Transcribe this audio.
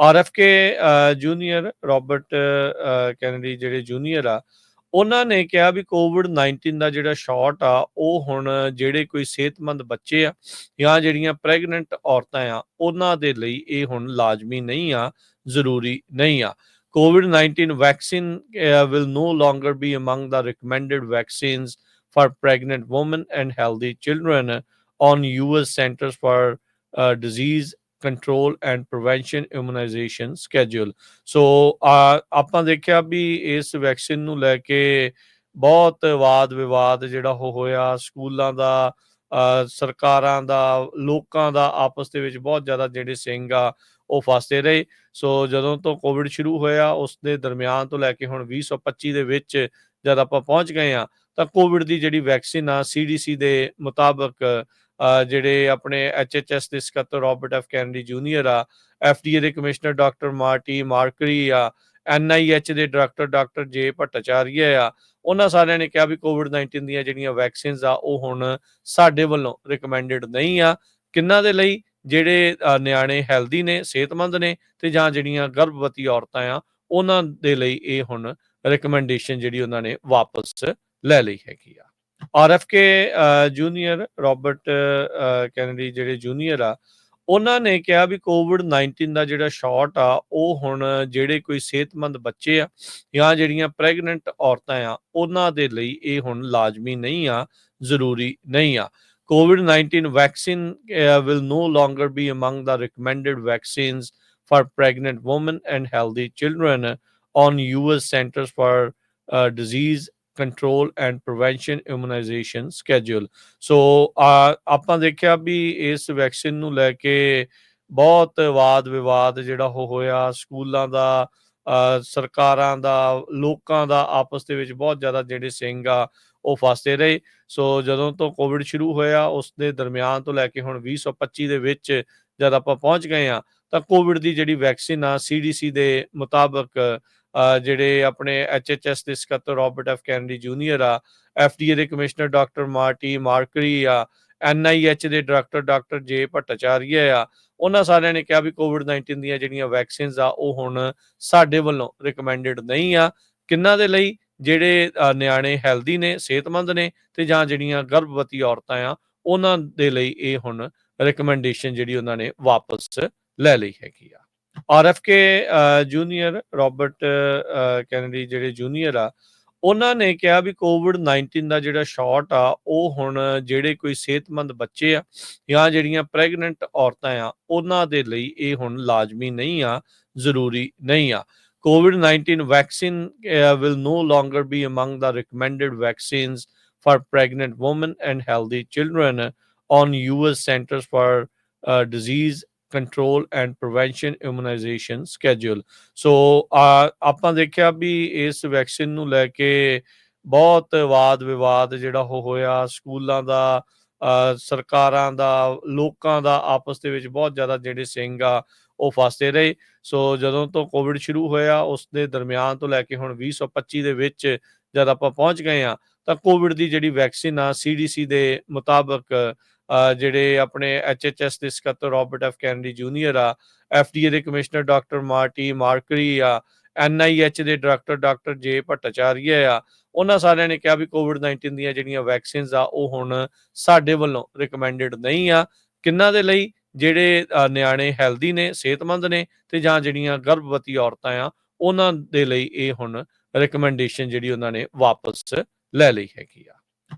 ਆਰਐਫਕੇ junior Robert uh, Kennedy ਜਿਹੜੇ junior ਆ ਉਹਨਾਂ ਨੇ ਕਿਹਾ ਵੀ ਕੋਵਿਡ-19 ਦਾ ਜਿਹੜਾ ਸ਼ਾਟ ਆ ਉਹ ਹੁਣ ਜਿਹੜੇ ਕੋਈ ਸਿਹਤਮੰਦ ਬੱਚੇ ਆ ਜਾਂ ਜਿਹੜੀਆਂ ਪ੍ਰੈਗਨੈਂਟ ਔਰਤਾਂ ਆ ਉਹਨਾਂ ਦੇ ਲਈ ਇਹ ਹੁਣ ਲਾਜ਼ਮੀ ਨਹੀਂ ਆ ਜ਼ਰੂਰੀ ਨਹੀਂ ਆ COVID-19 vaccine uh, will no longer be among the recommended vaccines for pregnant women and healthy children on US Centers for uh, Disease control and Prevention immunisation schedule. So ਆਪਾਂ ਦੇਖਿਆ ਵੀ ਇਸ ਵੈਕਸੀਨ ਨੂੰ ਲੈ ਕੇ ਬਹੁਤ ਵਾਦ ਵਿਵਾਦ ਜਿਹੜਾ ਉਹ ਹੋਇਆ ਸਕੂਲਾਂ ਦਾ ਸਰਕਾਰਾਂ ਦਾ, ਲੋਕਾਂ ਦਾ ਆਪਸ ਦੇ ਵਿੱਚ ਬਹੁਤ ਜ਼ਿਆਦਾ ਜਿਹੜੇ ਸਿੰਘ ਆ, ਉਹ ਫਸਦੇ ਰਹੇ ਸੋ, ਜਦੋਂ ਤੋਂ ਕੋਵਿਡ ਸ਼ੁਰੂ ਹੋਇਆ ਉਸ ਦੇ ਦਰਮਿਆਨ ਤੋਂ ਲੈ ਕੇ ਹੁਣ 2025 ਦੇ ਵਿੱਚ ਜਦ ਆਪਾਂ ਪਹੁੰਚ ਗਏ ਆ ਤਾਂ ਕੋਵਿਡ ਦੀ ਜਿਹੜੀ ਵੈਕਸੀਨ ਆ ਸੀਡੀਸੀ ਦੇ ਮੁਤਾਬਕ ਜਿਹੜੇ ਆਪਣੇ ਐਚਐਚਐਸ ਦੇ ਸਕੱਤਰ ਰਾਬਰਟ ਐਫ ਕੈਨਡੀ ਜੂਨੀਅਰ ਆ, ਐੱਫ ਡੀ ਏ ਦੇ ਕਮਿਸ਼ਨਰ ਡਾਕਟਰ ਮਾਰਟੀ ਮਾਰਕਰੀ ਆ ਐਨਆਈਐਚ ਦੇ ਡਾਇਰੈਕਟਰ ਡਾਕਟਰ ਜੇ ਭੱਟਾਚਾਰੀਆ ਆ, ਉਹਨਾਂ ਸਾਰਿਆਂ ਨੇ ਕਿਹਾ ਵੀ ਕੋਵਿਡ-19 ਦੀਆਂ ਜਿਹੜੀਆਂ ਵੈਕਸੀਨਸ ਆ, ਉਹ ਹੁਣ ਸਾਡੇ ਵੱਲੋਂ ਰეკਮੈਂਡਡ ਨਹੀਂ ਆ। ਕਿੰਨਾ ਦੇ ਲਈ? ਜਿਹੜੇ ਨਿਆਣੇ ਹੈਲਦੀ ਨੇ, ਸਿਹਤਮੰਦ ਨੇ ਤੇ ਜਾਂ ਜਿਹੜੀਆਂ ਗਰਭਵਤੀ ਔਰਤਾਂ ਆ, ਉਹਨਾਂ ਦੇ ਲਈ ਇਹ ਹੁਣ ਰეკਮੈਂਡੇਸ਼ਨ ਜਿਹੜੀ ਉਹਨਾਂ ਨੇ ਵਾਪਸ ਲੈ ਲਈ ਹੈਗੀ ਆ। ਆਰਐਫਕੇ ਜੂਨੀਅਰ ਰਾਬਰਟ ਕੈਨੇਡੀ ਜਿਹੜੇ ਜੂਨੀਅਰ ਆ ਉਹਨਾਂ ਨੇ ਕਿਹਾ ਵੀ ਕੋਵਿਡ-19 ਦਾ ਜਿਹੜਾ ਸ਼ਾਟ ਆ ਉਹ ਹੁਣ ਜਿਹੜੇ ਕੋਈ ਸਿਹਤਮੰਦ ਬੱਚੇ ਆ ਜਾਂ ਜਿਹੜੀਆਂ ਪ੍ਰੈਗਨੈਂਟ ਔਰਤਾਂ ਆ ਉਹਨਾਂ ਦੇ ਲਈ ਇਹ ਹੁਣ ਲਾਜ਼ਮੀ ਨਹੀਂ ਆ ਜ਼ਰੂਰੀ ਨਹੀਂ ਆ ਕੋਵਿਡ-19 vaccine will no longer be among the recommended vaccines for pregnant women and healthy children on US Centers for Disease uh, Disease Control and Prevention so ਆਪਾਂ ਦੇਖਿਆ ਵੀ ਇਸ ਵੈਕਸੀਨ ਨੂੰ ਲੈ ਕੇ ਬਹੁਤ ਵਾਦ ਵਿਵਾਦ ਜਿਹੜਾ ਉਹ ਹੋਇਆ। ਸਕੂਲਾਂ ਦਾ ਸਰਕਾਰਾਂ ਦਾ ਲੋਕਾਂ ਦਾ ਆਪਸ ਦੇ ਵਿੱਚ ਬਹੁਤ ਜ਼ਿਆਦਾ ਜਿਹੜੇ ਸਿੰਘ ਆ ਉਹ ਫਸਦੇ ਰਹੇ। ਸੋ ਜਦੋਂ ਤੋਂ ਕੋਵਿਡ ਸ਼ੁਰੂ ਹੋਇਆ ਉਸ ਦੇ ਦਰਮਿਆਨ ਤੋਂ ਲੈ ਕੇ ਹੁਣ 2025 ਦੇ ਵਿੱਚ ਜਦ ਆਪਾਂ ਪਹੁੰਚ ਗਏ ਆ ਤਾਂ ਕੋਵਿਡ ਦੀ ਜਿਹੜੀ ਵੈਕਸੀਨ ਆ ਸੀਡੀਸੀ ਦੇ ਮੁਤਾਬਕ ਜਿਹੜੇ ਆਪਣੇ ਐਚਐਚਐਸ ਦੇ ਸਕੱਤਰ ਰਾਬਰਟ ਐਫ ਕੈਨਡੀ ਜੂਨੀਅਰ ਆ, ਐੱਫ ਡੀ ਏ ਦੇ ਕਮਿਸ਼ਨਰ ਡਾਕਟਰ ਮਾਰਟੀ ਮਾਰਕਰੀ ਆ ਐਨਆਈਐਚ ਦੇ ਡਾਇਰੈਕਟਰ ਡਾਕਟਰ ਜੇ ਭੱਟਾਚਾਰੀਆ ਆ, ਉਹਨਾਂ ਸਾਰਿਆਂ ਨੇ ਕਿਹਾ ਵੀ ਕੋਵਿਡ-19 ਦੀਆਂ ਜਿਹੜੀਆਂ ਵੈਕਸੀਨਸ ਆ, ਉਹ ਹੁਣ ਸਾਡੇ ਵੱਲੋਂ ਰეკਮੈਂਡਡ ਨਹੀਂ ਆ। ਕਿੰਨਾ ਦੇ ਲਈ? ਜਿਹੜੇ ਨਿਆਣੇ ਹੈਲਦੀ ਨੇ, ਸਿਹਤਮੰਦ ਨੇ ਤੇ ਜਾਂ ਜਿਹੜੀਆਂ ਗਰਭਵਤੀ ਔਰਤਾਂ ਆ, ਉਹਨਾਂ ਦੇ ਲਈ ਇਹ ਹੁਣ ਰეკਮੈਂਡੇਸ਼ਨ ਜਿਹੜੀ ਉਹਨਾਂ ਨੇ ਵਾਪਸ ਲੈ ਲਈ ਹੈਗੀ ਆ। RFK junior Robert uh, Kennedy ਜਿਹੜੇ ਜੂਨੀਅਰ ਆ ਉਹਨਾਂ ਨੇ ਕਿਹਾ ਵੀ ਕੋਵਿਡ-19 ਦਾ ਜਿਹੜਾ ਸ਼ਾਟ ਆ ਉਹ ਹੁਣ ਜਿਹੜੇ ਕੋਈ ਸਿਹਤਮੰਦ ਬੱਚੇ ਆ ਜਾਂ ਜਿਹੜੀਆਂ ਪ੍ਰੈਗਨੈਂਟ ਔਰਤਾਂ ਆ ਉਹਨਾਂ ਦੇ ਲਈ ਇਹ ਹੁਣ ਲਾਜ਼ਮੀ ਨਹੀਂ ਆ ਜ਼ਰੂਰੀ ਨਹੀਂ ਆ COVID-19 vaccine uh, will no longer be among the recommended vaccines for pregnant women and healthy children on US Centers for uh, Disease control and Prevention Immunization schedule. So ਆਪਾਂ ਦੇਖਿਆ ਵੀ ਇਸ ਵੈਕਸੀਨ ਨੂੰ ਲੈ ਕੇ ਬਹੁਤ ਵਾਦ ਵਿਵਾਦ ਜਿਹੜਾ ਉਹ ਹੋਇਆ ਸਕੂਲਾਂ ਦਾ ਸਰਕਾਰਾਂ ਦਾ, ਲੋਕਾਂ ਦਾ ਆਪਸ ਦੇ ਵਿੱਚ ਬਹੁਤ ਜ਼ਿਆਦਾ ਜਿਹੜੇ ਸਿੰਘ ਆ, ਉਹ ਫਸਦੇ ਰਹੇ ਸੋ, ਜਦੋਂ ਤੋਂ ਕੋਵਿਡ ਸ਼ੁਰੂ ਹੋਇਆ ਉਸ ਦੇ ਦਰਮਿਆਨ ਤੋਂ ਲੈ ਕੇ ਹੁਣ 2025 ਦੇ ਵਿੱਚ ਜਦ ਆਪਾਂ ਪਹੁੰਚ ਗਏ ਆ ਤਾਂ ਕੋਵਿਡ ਦੀ ਜਿਹੜੀ ਵੈਕਸੀਨ ਆ ਸੀਡੀਸੀ ਦੇ ਮੁਤਾਬਕ ਜਿਹੜੇ ਆਪਣੇ ਐਚਐਚਐਸ ਦੇ ਸਕੱਤਰ ਰੋਬਰਟ ਐਫ. ਕੈਨਡੀ ਜੂਨੀਅਰ ਆ, ਐੱਫ. ਡੀ. ਏ. ਦੇ ਕਮਿਸ਼ਨਰ ਡਾਕਟਰ ਮਾਰਟੀ ਮਾਰਕਰੀ ਆ ਐਨਆਈਐਚ ਦੇ ਡਾਇਰੈਕਟਰ ਡਾਕਟਰ ਜੇ ਭੱਟਾਚਾਰੀਆ ਆ, ਉਹਨਾਂ ਸਾਰਿਆਂ ਨੇ ਕਿਹਾ ਵੀ ਕੋਵਿਡ-19 ਦੀਆਂ ਜਿਹੜੀਆਂ ਵੈਕਸੀਨਸ ਆ, ਉਹ ਹੁਣ ਸਾਡੇ ਵੱਲੋਂ ਰეკਮੈਂਡਡ ਨਹੀਂ ਆ। ਕਿੰਨਾ ਦੇ ਲਈ? ਜਿਹੜੇ ਨਿਆਣੇ ਹੈਲਦੀ ਨੇ, ਸਿਹਤਮੰਦ ਨੇ ਤੇ ਜਾਂ ਜਿਹੜੀਆਂ ਗਰਭਵਤੀ ਔਰਤਾਂ ਆ, ਉਹਨਾਂ ਦੇ ਲਈ ਇਹ ਹੁਣ ਰეკਮੈਂਡੇਸ਼ਨ ਜਿਹੜੀ ਉਹਨਾਂ ਨੇ ਵਾਪਸ ਲੈ ਲਈ ਹੈਗੀ ਆ।